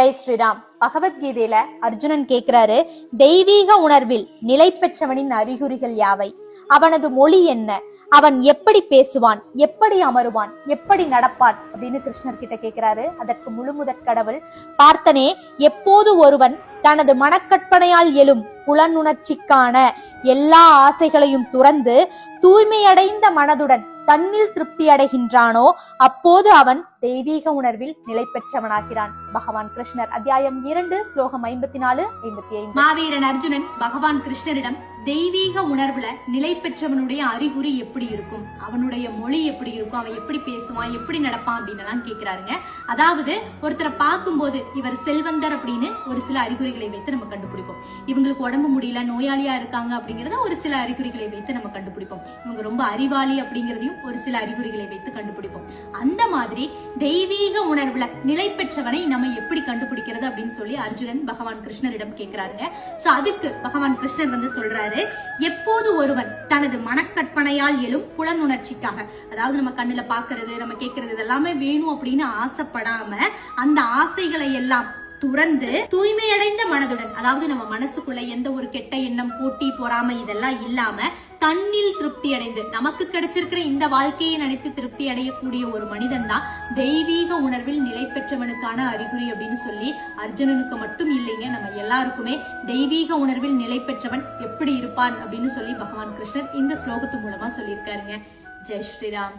ஜெய் ஸ்ரீராம். பகவத்கீதையில அர்ஜுனன் கேக்குறாரு தெய்வீக உணர்வில் நிலை பெற்றவனின் அறிகுறிகள் யாவை? அவனது மொழி என்ன? அவன் எப்படி பேசுவான்? எப்படி அமருவான்? எப்படி நடப்பான்? அப்படின்னு கிருஷ்ணர் கிட்ட கேக்குறாரு. அதற்கு முழுமுதற் கடவுள் பார்த்தனே எப்போது ஒருவன் தனது மனக்கற்பனையால் எழும் புலனுணர்ச்சிக்கான எல்லா ஆசைகளையும் துறந்து தூய்மையடைந்த மனதுடன் தன்னில் திருப்தி அடைகின்றானோ அப்போது அவன் தெய்வீக உணர்வில் நிலை பெற்றவனாகிறான். பகவான் கிருஷ்ணர். அத்தியாயம் இரண்டு ஸ்லோகம் ஐம்பத்தி நாலு ஐம்பத்தி ஐந்து. மாவீரன் அர்ஜுனன் பகவான் கிருஷ்ணரிடம் தெய்வீக உணர்வுல நிலை பெற்றவனுடைய அறிகுறி எப்படி இருக்கும்? அவனுடைய மொழி எப்படி இருக்கும்? அவன் எப்படி பேசுவான்? எப்படி நடப்பான்? அப்படின்னு எல்லாம் கேக்குறாருங்க. அதாவது ஒருத்தரை பார்க்கும்போது இவர் செல்வந்தர் அப்படின்னு ஒரு சில அறிகுறிகளை வைத்து நம்ம கண்டுபிடிப்போம். இவங்களுக்கு உடம்பு முடியல நோயாளியா இருக்காங்க அப்படிங்கறத ஒரு சில அறிகுறிகளை வைத்து நம்ம கண்டுபிடிப்போம். இவங்க ரொம்ப அறிவாளி அப்படிங்கறதையும் ஒரு சில அறிகுறிகளை வைத்து கண்டுபிடிப்போம். மாதிரி தெய்வீக உணர்வுல நிலை பெற்றவனை நம்ம எப்படி கண்டுபிடிக்கிறது அப்படின்னு சொல்லி அர்ஜுனன் பகவான் கிருஷ்ணரிடம் கேட்கிறாருங்க சோ அதுக்கு பகவான் கிருஷ்ணர் வந்து சொல்றாரு எப்போது ஒருவன் தனது மனக்கற்பனையால் எழும் புலனுணர்ச்சிக்காக அதாவது நம்ம கண்ணுல பாக்குறது நம்ம கேட்கறது இதெல்லாமே வேணும் அப்படின்னு ஆசைப்படாம அந்த ஆசைகளை எல்லாம் துறந்து தூய்மையடைந்த மனதுடன் அதாவது நம்ம மனசுக்குள்ள எந்த ஒரு கெட்ட எண்ணம் போட்டி பொறாமை இதெல்லாம் இல்லாம தன்னில் திருப்தி அடைந்து நமக்கு கிடைச்சிருக்கிற இந்த வாழ்க்கையை நினைத்து திருப்தி அடையக்கூடிய ஒரு மனிதன் தான் தெய்வீக உணர்வில் நிலை பெற்றவனுக்கான அறிகுறி அப்படின்னு சொல்லி அர்ஜுனனுக்கு மட்டும் இல்லைங்க நம்ம எல்லாருக்குமே தெய்வீக உணர்வில் நிலை பெற்றவன் எப்படி இருப்பான் அப்படின்னு சொல்லி பகவான் கிருஷ்ணர் இந்த ஸ்லோகத்து மூலமா சொல்லியிருக்காருங்க. ஜெய் ஸ்ரீராம்.